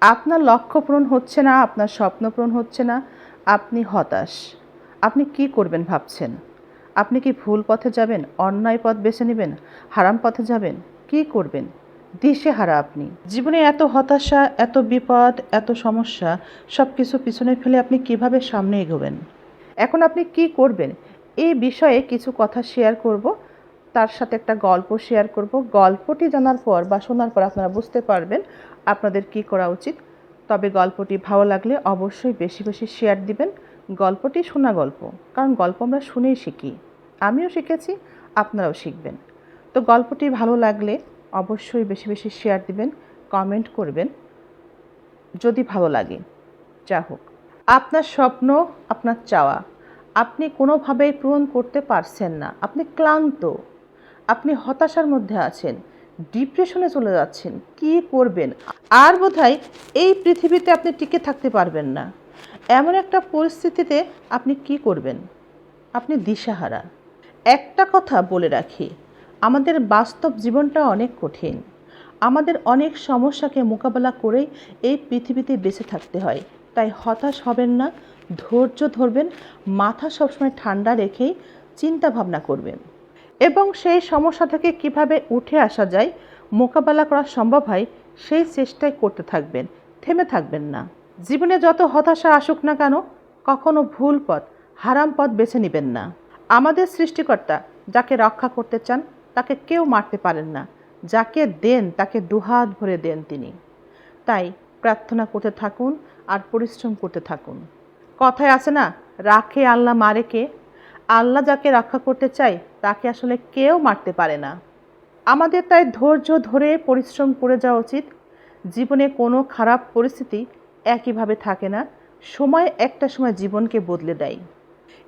আপনার লক্ষ্য পূরণ হচ্ছে না, আপনার স্বপ্ন পূরণ হচ্ছে না, আপনি হতাশ। আপনি কি করবেন ভাবছেন? আপনি কি ভুল পথে যাবেন, অন্যায় পথ বেছে নেবেন, হারাম পথে যাবেন? কি করবেন? দিশেহারা আপনি। জীবনে এত হতাশা, এত বিপদ, এত সমস্যা সব কিছু পিছনে ফেলে আপনি কীভাবে সামনে এগোবেন? এখন আপনি কি করবেন? এই বিষয়ে কিছু কথা শেয়ার করব। তার সাথে একটা গল্প শেয়ার করব। গল্পটি জানার পর বা শোনার পর আপনারা বুঝতে পারবেন আপনাদের কি করা উচিত। তবে গল্পটি ভালো লাগলে অবশ্যই বেশি বেশি শেয়ার দিবেন। গল্পটি শোনা গল্প, কারণ গল্প আমরা শুনেই শিখি। আমিও শিখেছি, আপনারাও শিখবেন। তো গল্পটি ভালো লাগলে অবশ্যই বেশি বেশি শেয়ার দিবেন কমেন্ট করবেন, যদি ভালো লাগে। যা হোক। আপনার স্বপ্ন, আপনার চাওয়া, আপনি কোনোভাবেই পূরণ করতে পারছেন না। আপনি ক্লান্ত হতাশার মধ্যে আছেন, ডিপ্রেশনে চলে যাচ্ছেন, কি করবেন? আর বোধহয় এই পৃথিবীতে আপনি টিকে থাকতে পারবেন না। এমন একটা পরিস্থিতিতে আপনি কি করবেন? আপনি দিশাহারা। একটা কথা বলে রাখি, আমাদের বাস্তব জীবনটা অনেক কঠিন। আমাদের অনেক সমস্যাকে মোকাবেলা করেই এই পৃথিবীতে বেঁচে থাকতে হয়। তাই হতাশ হবেন না, ধৈর্য ধরবেন, মাথা সবসময় ঠান্ডা রেখেই চিন্তা ভাবনা করবেন। এবং সেই সমস্যা থেকে কীভাবে উঠে আসা যায়, মোকাবেলা করা সম্ভব হয়, সেই চেষ্টাই করতে থাকবেন, থেমে থাকবেন না। জীবনে যত হতাশা আসুক না কেন, কখনো ভুল পথ, হারাম পথ বেছে নেবেন না। আমাদের সৃষ্টিকর্তা যাকে রক্ষা করতে চান, তাকে কেউ মারতে পারেন না। যাকে দেন, তাকে দুহাত ভরে দেন তিনি। তাই প্রার্থনা করতে থাকুন আর পরিশ্রম করতে থাকুন। কথায় আছে না, রাখে আল্লাহ মারে কে? আল্লাহ যাকে রক্ষা করতে চায় তাকে আসলে কেউ মারতে পারে না। আমাদের তাই ধৈর্য ধরে পরিশ্রম করে যাওয়া উচিত। জীবনে কোনো খারাপ পরিস্থিতি একইভাবে থাকে না। সময় একটা সময় জীবনকে বদলে দেয়।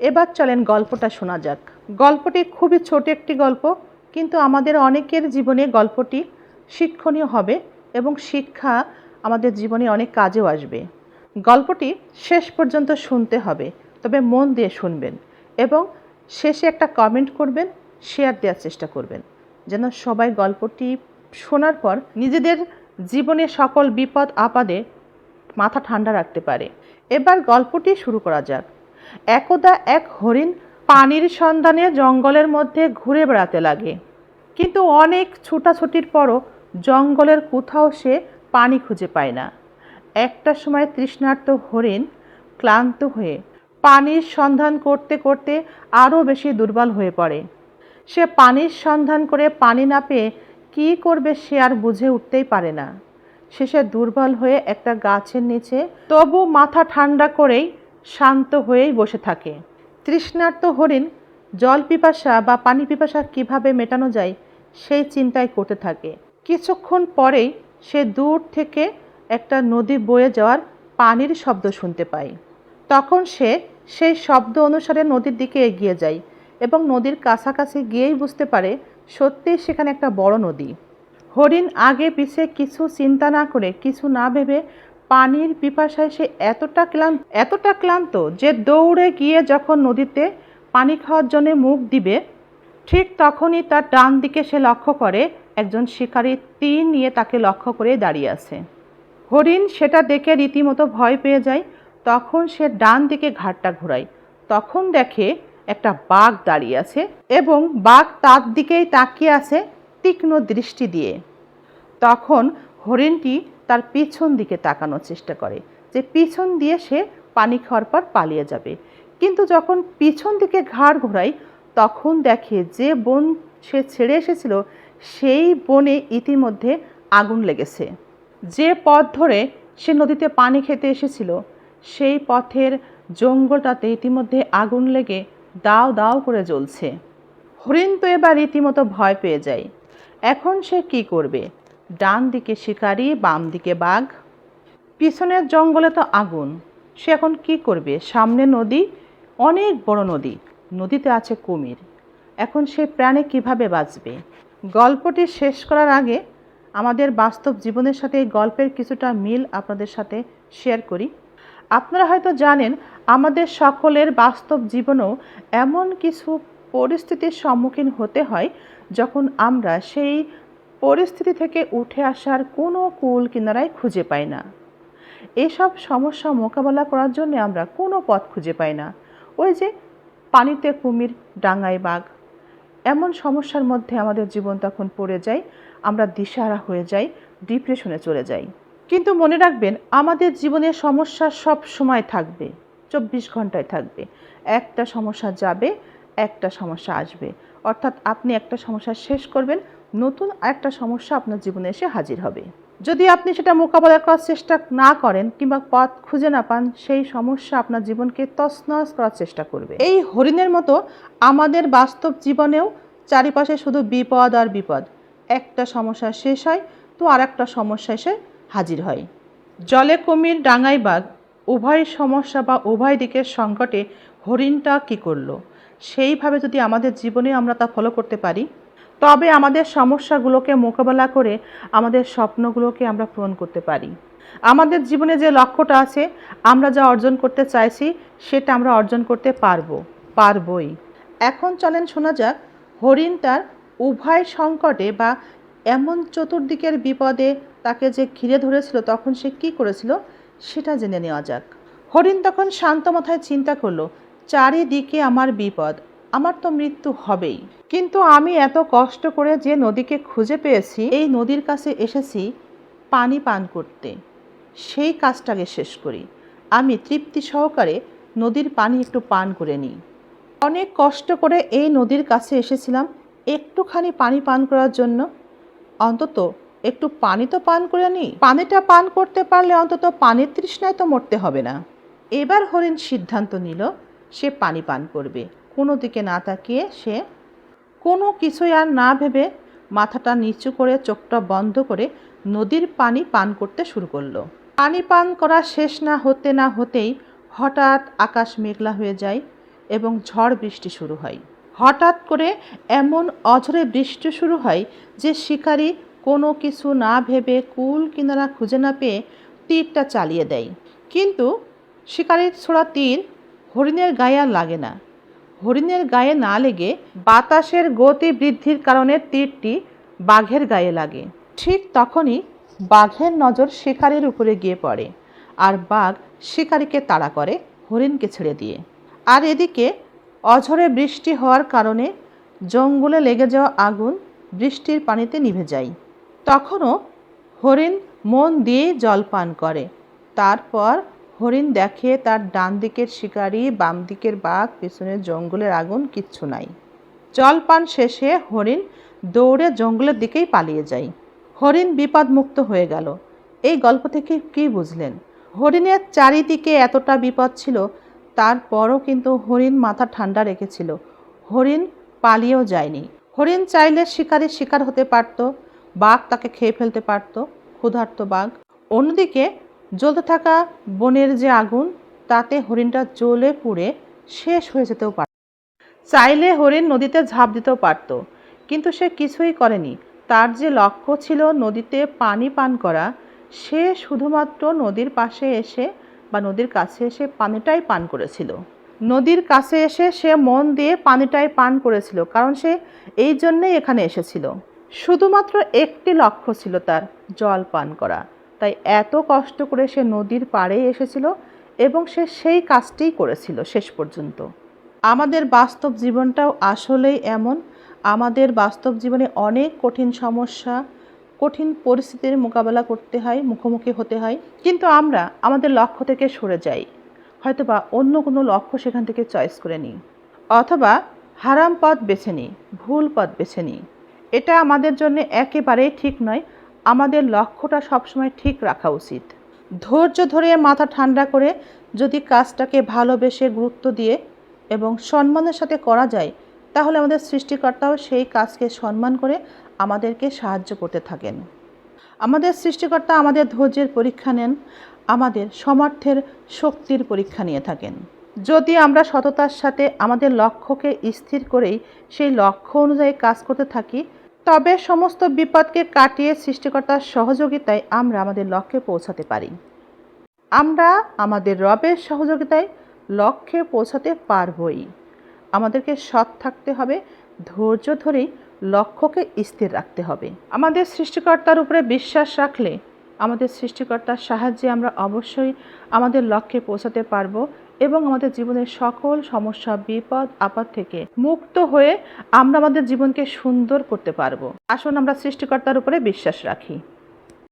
এবার চলেন গল্পটা শোনা যাক। গল্পটি খুবই ছোট একটি গল্প, কিন্তু আমাদের অনেকের জীবনে গল্পটি শিক্ষণীয় হবে এবং শিক্ষা আমাদের জীবনে অনেক কাজেও আসবে। গল্পটি শেষ পর্যন্ত শুনতে হবে, তবে মন দিয়ে শুনবেন এবং শেষে একটা কমেন্ট করবেন শেয়ার দেওয়ার চেষ্টা করবেন, যেন সবাই গল্পটি শোনার পর নিজেদের জীবনে সকল বিপদ, আপদে মাথা ঠান্ডা রাখতে পারে। এবার গল্পটি শুরু করা যাক। একদা এক হরিণ পানির সন্ধানে জঙ্গলের মধ্যে ঘুরে বেড়াতে লাগে। কিন্তু অনেক ছুটাছুটির পরও জঙ্গলের কোথাও সে পানি খুঁজে পায় না। একটা সময় তৃষ্ণার্ত হরিণ ক্লান্ত হয়ে পানির সন্ধান করতে করতে আরও বেশি দুর্বল হয়ে পড়ে। সে পানির সন্ধান করে পানি না পেয়ে কী করবে সে আর বুঝে উঠতেই পারে না। শেষে দুর্বল হয়ে একটা গাছের নিচে তবু মাথা ঠান্ডা করেই শান্ত হয়েই বসে থাকে। তৃষ্ণার্ত হরিণ জল পিপাসা বা পানি পিপাসা কীভাবে মেটানো যায় সেই চিন্তায় করতে থাকে। কিছুক্ষণ পরেই সে দূর থেকে একটা নদী বয়ে যাওয়ার পানির শব্দ শুনতে পায়। তখন সে সেই শব্দ অনুসারে নদীর দিকে এগিয়ে যায় এবং নদীর কাছাকাছি গিয়েই বুঝতে পারে সত্যিই সেখানে একটা বড় নদী। হরিণ আগে পিছে কিছু চিন্তা না করে, কিছু না ভেবে পানির পিপাসায় সে এতটা ক্লান্ত এতটা ক্লান্ত যে দৌড়ে গিয়ে যখন নদীতে পানি খাওয়ার জন্য মুখ দিবে, ঠিক তখনই তার ডান দিকে সে লক্ষ্য করে একজন শিকারী তীর নিয়ে তাকে লক্ষ্য করে দাঁড়িয়ে আছে। হরিণ সেটা দেখে রীতিমতো ভয় পেয়ে যায় তখন সে ডান দিকে ঘাটটা ঘোরায়। তখন দেখে একটা বাঘ দাঁড়িয়ে আছে এবং বাঘ তার দিকেই তাকিয়ে আছে তীক্ষ্ণ দৃষ্টি দিয়ে। তখন হরিণটি তার পিছন দিকে তাকানোর চেষ্টা করে, যে পিছন দিয়ে সে পানি খাওয়ার পর পালিয়ে যাবে। কিন্তু যখন পিছন দিকে ঘাড় ঘোরায়, তখন দেখে যে বন সে ছেড়ে এসেছিল, সেই বনে ইতিমধ্যে আগুন লেগেছে। যে পথ ধরে সে নদীতে পানি খেতে এসেছিল সেই পথের জঙ্গলটাতে ইতিমধ্যে আগুন লেগে দাও দাও করে জ্বলছে। হরিণ তো এবার রীতিমতো ভয় পেয়ে যায়। এখন সে কি করবে? ডান দিকে শিকারি বাম দিকে বাঘ। পিছনের জঙ্গলে তো আগুন। সে এখন কি করবে? সামনে নদী? অনেক বড় নদী। নদীতে আছে কুমির। এখন সে প্রাণে কীভাবে বাঁচবে? গল্পটি শেষ করার আগে আমাদের বাস্তব জীবনের সাথে এই গল্পের কিছুটা মিল আপনাদের সাথে শেয়ার করি। আপনারা হয়তো জানেন, আমাদের সকলের বাস্তব জীবনেও এমন কিছু পরিস্থিতির সম্মুখীন হতে হয় যখন আমরা সেই পরিস্থিতি থেকে উঠে আসার কোনো কুল কিনারায় খুঁজে পাই না। এসব সমস্যা মোকাবেলা করার জন্য আমরা কোনো পথ খুঁজে পাই না। ওই যে পানিতে কুমির, ডাঙায় বাঘ। এমন সমস্যার মধ্যে আমাদের জীবন তখন পড়ে যায়, আমরা দিশাহারা হয়ে যাই, ডিপ্রেশনে চলে যাই। কিন্তু মনে রাখবেন, আমাদের জীবনে সমস্যা সব সময় থাকবে, চব্বিশ ঘন্টায় থাকবে। একটা সমস্যা যাবে, একটা সমস্যা আসবে। অর্থাৎ আপনি একটা সমস্যা শেষ করবেন, নতুন একটা সমস্যা আপনার জীবনে এসে হাজির হবে। যদি আপনি সেটা মোকাবেলা করার চেষ্টা না করেন কিংবা পথ খুঁজে না পান, সেই সমস্যা আপনার জীবনকে তছনছ করার চেষ্টা করবে। এই হরিণের মতো আমাদের বাস্তব জীবনেও চারিপাশে শুধু বিপদ আর বিপদ। একটা সমস্যা শেষ হয়, তো আর একটা সমস্যা এসে হাজির হয়। জলে কুমির, ডাঙাই বাঘ উভয় সমস্যা বা উভয় দিকের সংকটে হরিণটা কী করল? সেইভাবে যদি আমাদের জীবনে আমরা তা ফলো করতে পারি, তবে আমাদের সমস্যাগুলোকে মোকাবেলা করে আমাদের স্বপ্নগুলোকে আমরা পূরণ করতে পারি। আমাদের জীবনে যে লক্ষ্যটা আছে, আমরা যা অর্জন করতে চাইছি, সেটা আমরা অর্জন করতে পারব, পারবই। এখন চলেন শোনা যাক, হরিণ তার উভয় সংকটে বা এমন চতুর্দিকের বিপদে তাকে যে ঘিরে ধরেছিল, তখন সে কি করেছিল সেটা জেনে নেওয়া যাক। হরিণ তখন শান্ত মাথায় চিন্তা করল, চারিদিকে আমার বিপদ, আমার তো মৃত্যু হবেই। কিন্তু আমি এত কষ্ট করে যে নদীকে খুঁজে পেয়েছি, এই নদীর কাছে এসেছি পানি পান করতে। সেই কাজটাকে শেষ করি। আমি তৃপ্তি সহকারে নদীর পানি একটু পান করে নিই। অনেক কষ্ট করে এই নদীর কাছে এসেছিলাম, একটুখানি পানি পান করার জন্য অন্তত একটু পানি তো পান করে নিই পানিটা পান করতে পারলে অন্তত পানির তৃষ্ণায় তো মরতে হবে না। এবার হরিণ সিদ্ধান্ত নিল, সে পানি পান করবে। কোনো দিকে না তাকিয়ে সে কোনো কিছুই আর না ভেবে মাথাটা নিচু করে চোখটা বন্ধ করে নদীর পানি পান করতে শুরু করল। পানি পান করা শেষ না হতে না হতেই হঠাৎ আকাশ মেঘলা হয়ে যায় এবং ঝড় বৃষ্টি শুরু হয়। হঠাৎ করে এমন অঝরে বৃষ্টি শুরু হয় যে শিকারী কোনো কিছু না ভেবে কুল কিনারা খুঁজে না পেয়ে তীরটা চালিয়ে দেয়। কিন্তু শিকারির ছোড়া তীর হরিণের গায়ে আর লাগে না। হরিণের গায়ে না লেগে বাতাসের গতি বৃদ্ধির কারণে তীরটি বাঘের গায়ে লাগে। ঠিক তখনই বাঘের নজর শিকারির উপরে গিয়ে পড়ে আর বাঘ শিকারীকে তাড়া করে হরিণকে ছেড়ে দিয়ে। আর এদিকে অঝরে বৃষ্টি হওয়ার কারণে জঙ্গলে লেগে যাওয়া আগুন বৃষ্টির পানিতে নিভে যায়। তখনও হরিণ মন দিয়ে জল পান করে। তারপর হরিণ দেখে তার ডান দিকের শিকারি বাম দিকের বাঘ, পিছনের জঙ্গলের আগুন কিচ্ছু নাই। জল পান শেষে হরিণ দৌড়ে জঙ্গলের দিকেই পালিয়ে যায়। হরিণ বিপদমুক্ত হয়ে গেল। এই গল্প থেকে কী বুঝলেন? হরিণের চারিদিকে এতটা বিপদ ছিল তারপরও কিন্তু হরিণ মাথা ঠান্ডা রেখেছিল। হরিণ পালিয়েও যায়নি। হরিণ চাইলে শিকারের শিকার হতে পারত, বাঘ তাকে খেয়ে ফেলতে পারত, ক্ষুধার্ত বাঘ। অন্যদিকে জ্বলতে থাকা বনের যে আগুন, তাতে হরিণটা জ্বলে পুড়ে শেষ হয়ে যেতেও পারত। চাইলে হরিণ নদীতে ঝাঁপ দিতেও পারত, কিন্তু সে কিছুই করেনি। তার যে লক্ষ্য ছিল নদীতে পানি পান করা, সে শুধুমাত্র নদীর পাশে এসে বা নদীর কাছে এসে পানিটাই পান করেছিল। নদীর কাছে এসে সে মন দিয়ে পানিটাই পান করেছিল, কারণ সে এই জন্যেই এখানে এসেছিল। শুধুমাত্র একটি লক্ষ্য ছিল তার, জল পান করা। তাই এত কষ্ট করে সে নদীর পাড়ে এসেছিল এবং সে সেই কাজটিই করেছিল শেষ পর্যন্ত। আমাদের বাস্তব জীবনটাও আসলেই এমন। আমাদের বাস্তব জীবনে অনেক কঠিন সমস্যা কঠিন পরিস্থিতির মোকাবেলা করতে হয়, মুখোমুখি হতে হয়। কিন্তু আমরা আমাদের লক্ষ্য থেকে সরে যাই। হয়তো বা অন্য কোনো লক্ষ্য সেখান থেকে চয়েস করে নিই। অথবা হারাম পথ বেছে নিই, ভুল পথ বেছে নিই। এটা আমাদের জন্য একেবারেই ঠিক নয়। আমাদের লক্ষ্যটা সবসময় ঠিক রাখা উচিত। ধৈর্য ধরে মাথা ঠান্ডা করে যদি কাজটাকে ভালোবেসে গুরুত্ব দিয়ে এবং সম্মানের সাথে করা যায় তাহলে আমাদের সৃষ্টিকর্তাও সেই কাজকে সম্মান করে আমাদেরকে সাহায্য করতে থাকেন। আমাদের সৃষ্টিকর্তা আমাদের ধৈর্যের পরীক্ষা নেন, আমাদের সমর্থের শক্তির পরীক্ষা নিয়ে থাকেন। যদি আমরা সততার সাথে আমাদের লক্ষ্যকে স্থির করেই সেই লক্ষ্য অনুযায়ী কাজ করতে থাকি, তবে সমস্ত বিপদকে কাটিয়ে সৃষ্টিকর্তার সহযোগিতায় আমরা আমাদের লক্ষ্যে পৌঁছাতে পারি। আমরা আমাদের রবের সহযোগিতায় লক্ষ্যে পৌঁছাতে পারবই। আমাদেরকে সৎ থাকতে হবে, ধৈর্য ধরেই লক্ষ্যকে স্থির রাখতে হবে। আমাদের সৃষ্টিকর্তার উপরে বিশ্বাস রাখলে আমাদের সৃষ্টিকর্তার সাহায্যে আমরা অবশ্যই আমাদের লক্ষ্যে পৌঁছাতে পারব এবং আমাদের জীবনের সকল সমস্যা, বিপদ, আপদ থেকে মুক্ত হয়ে আমরা আমাদের জীবনকে সুন্দর করতে পারব। আসুন আমরা সৃষ্টিকর্তার উপরে বিশ্বাস রাখি।